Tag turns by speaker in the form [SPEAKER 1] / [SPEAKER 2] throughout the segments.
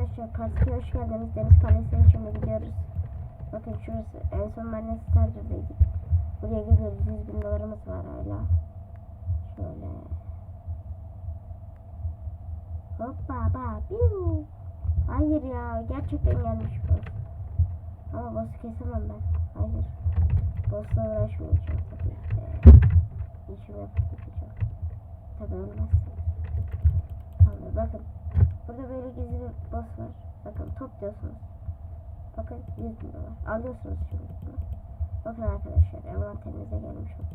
[SPEAKER 1] Arkadaşlar partiye hoş geldiniz. Deniz Kalesi'ne şimdi gidiyoruz. Bakın şurası. En son ben de Starder'daydık. Buraya gidiyoruz. 100 bin dolarımız var hala. Şöyle. Hoppa ba biu. Hayır ya. Gerçekten gelmiş bu. Ama boss'u kesemem ben. Hayır. Boss'la uğraşmayacağım tabii ki. İşimi gideceğim. Tabii ölmezsiniz. Tamam bakın. Burada böyle gizli bir boss var. Bakın topluyorsunuz. Bakın 100 bin dolar. Alıyorsunuz şimdi. Bakın arkadaşlar envanterinize gelmiş oldu.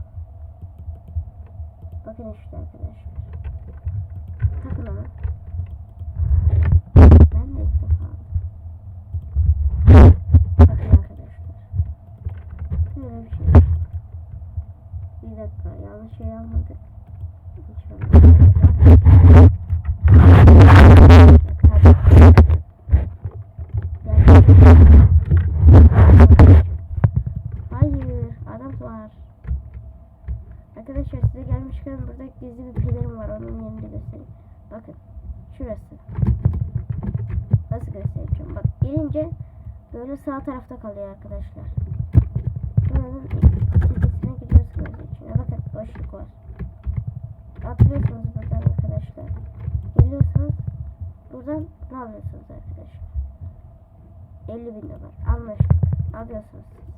[SPEAKER 1] Bakın işte arkadaşlar. Takın onu. Ben de ilk defa aldım. Bakın arkadaşlar. Böyle bir şey. Bir dakika yanlış şey almadık. Hiç olmadı. Hayır, adam var. Arkadaşlar gelmişken burada gizli bir pelerin var. Onun yerini de göstereyim. Bakın, şurası. Nasıl göstereceğim? Bak, gelince böyle sağ tarafta kalıyor arkadaşlar. Buranın tepesine gidiyorsunuz içine. Bakın, boşluk var. Atlıyorsunuz buradan arkadaşlar. Geliyorsunuz. Buradan ne alıyorsunuz arkadaşlar? 50 bin dolar. Anlaştık. Alıyorsunuz siz.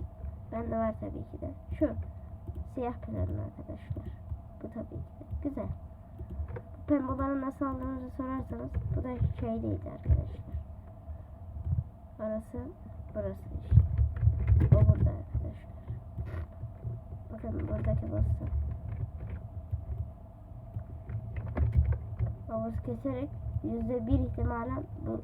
[SPEAKER 1] Bende var tabii ki de. Şu. Siyah planlı arkadaşlar. Bu tabii ki de. Güzel. Bu pembeleri nasıl aldığınızı sorarsanız bu da şey değildi arkadaşlar. Orası burası işte. O burada arkadaşlar. Bakın buradaki boss'u. Havuz keserek yüzde bir ihtimalen bu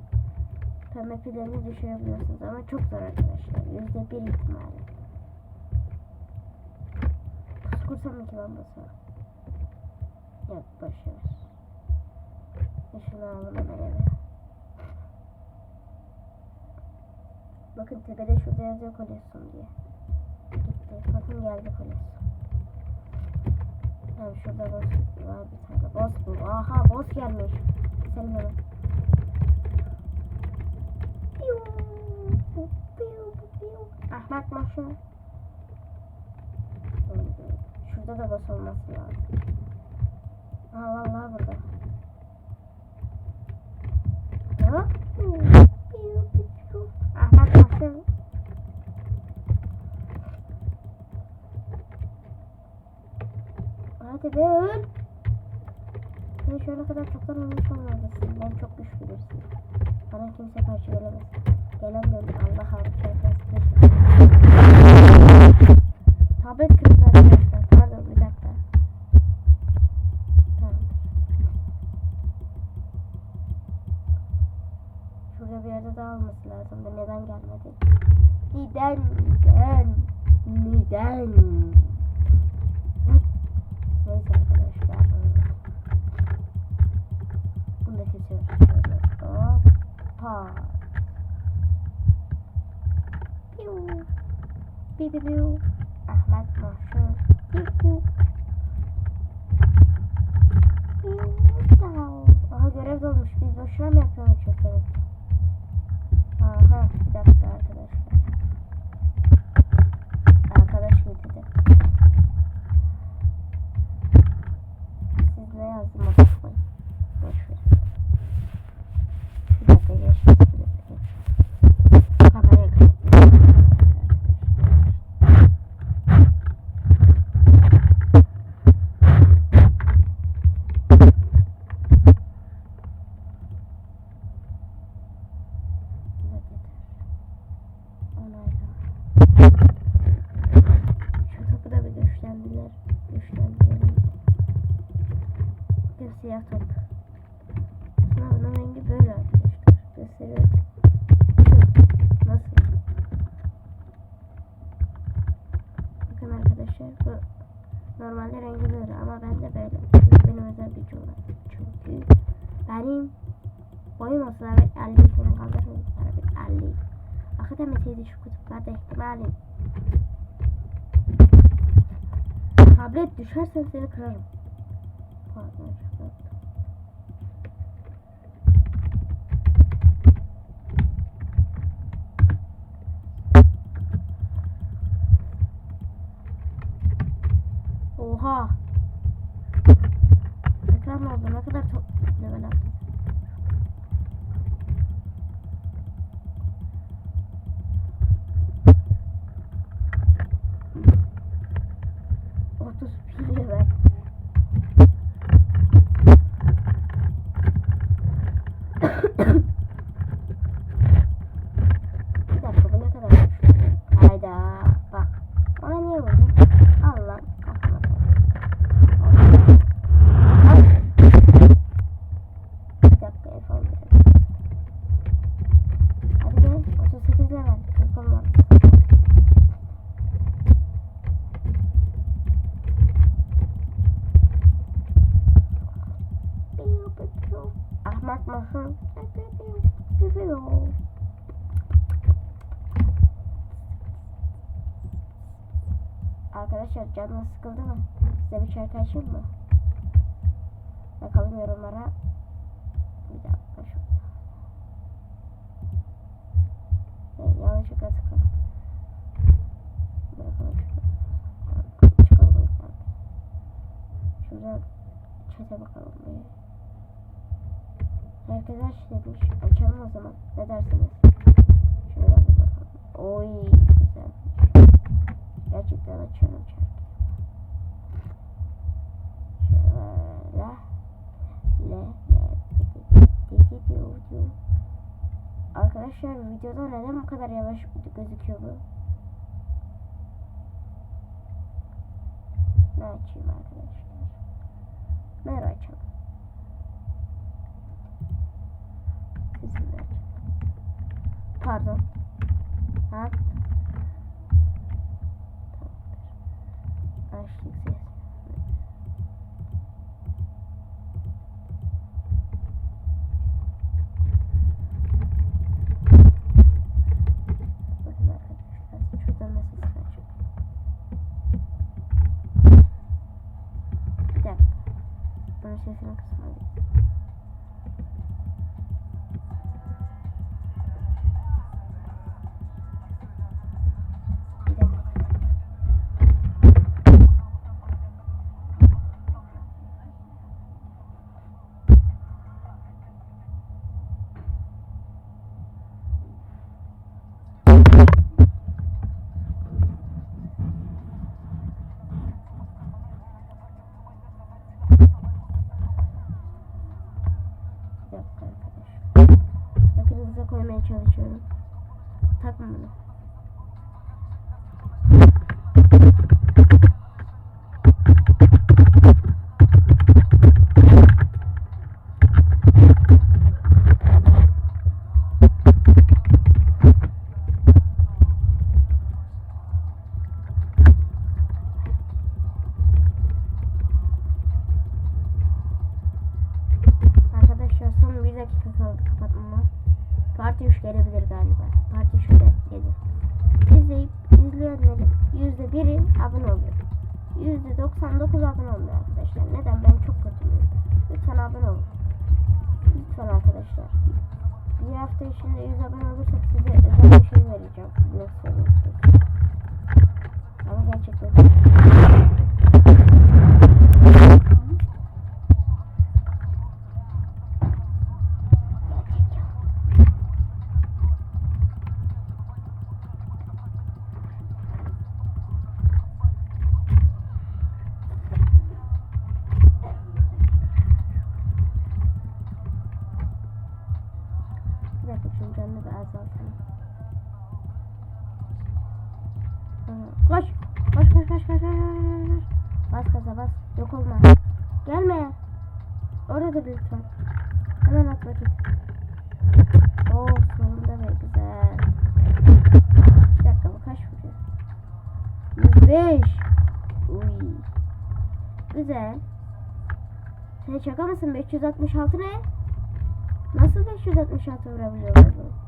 [SPEAKER 1] pembe pillerini düşürebiliyorsunuz ama çok zor arkadaşlar. Yüzde bir ihtimalle. Pusu kursam iki bombası var. Yok boşver. Şunu alalım hemen eve. Bakın tepede şurada yazıyor kolyesun diye. Gitti. Bakın geldi kolyesun. Tamam şurada boss var bir tane. Boss bu. Aha boss gelmiş. Senin hemen. Ahmak maşa. Şurada da boss olması lazım. Aa vallahi burada. Piu. Ahmak maşa. Hadi be öl. Sen ana kadar çoktan ölmüş olmalısın. Ben çok güçlü birisiyim. Bana kimse karşı gelemez. Gelen de. Allah bir. Tablet kırıldı bir yerde daha olması lazım. Bu neden gelmedi? Neden? Neden? Neden? Neyse arkadaşlar. Bunu da kesiyoruz. Hoppa. Piu. Piu piu piu. Ahmet Mahşur. Piu piu. Piu. Aha görev dolmuş. Biz boşuna mı yapıyoruz çok? Aha bir dakika arkadaşlar. Arkadaş getirdi. Normalde rengi böyle ama ben de böyle. Benim özel gücüm var. Çünkü benim boyum olsa evet 50 sene kaldırırım. Evet 50. Akademiyesiydi şu kutuplarda ihtimalim. Tablet düşersen seni kırarım. Pardon, çok yaptım. Oha. Ekran mı oldu? Ne kadar top level attı? Otuz bir level. Bir dakika bu ne kadar güçlü? Hayda bak. Ona niye vurdun? Allah kafama tak. Al. Bir dakika yapalım. Hadi be 38 level. 40 olmaz. Ahmak mısın? Arkadaşlar canınız sıkıldı mı? Size bir şarkı açayım mı? Bakalım yorumlara. Bir dakika şu. Evet, yanlışlıkla tıkladım. Bırakalım şunu. Tamam, Çıkalım buradan. Şuradan chat'e bakalım. Herkes aç demiş. Açalım o zaman. Ne dersiniz? Şuradan bakalım. Oy güzel. Gerçekten açıyorum şarkıyı. Şöyle. Le le. Arkadaşlar videoda neden bu kadar yavaş gözüküyor bu? Ne açayım arkadaşlar? Mer açalım. Sesini açalım. Pardon. Ha? Bir dakika. Bunun sesini kısmalıyız. mm. 99 abone olmuyor arkadaşlar. Neden? Ben çok kötüyüm. Lütfen abone olun. Lütfen arkadaşlar. Bir hafta içinde 100 abone olursak size özel bir şey vereceğim. Ne söylüyorsunuz? Ama gerçekten. Şunun canını bir azaltalım. Aha, Koş. Koş koş koş koş koş. Bas gaza bas. Yok olma. Gelme. Orada lütfen. Hemen at vakit. Oh sonunda be güzel. Bir dakika bu kaç vuruyor? 105. Uy. Güzel. Sen şaka mısın? 566 ne? Nasıl 566 vurabiliyorlar bu?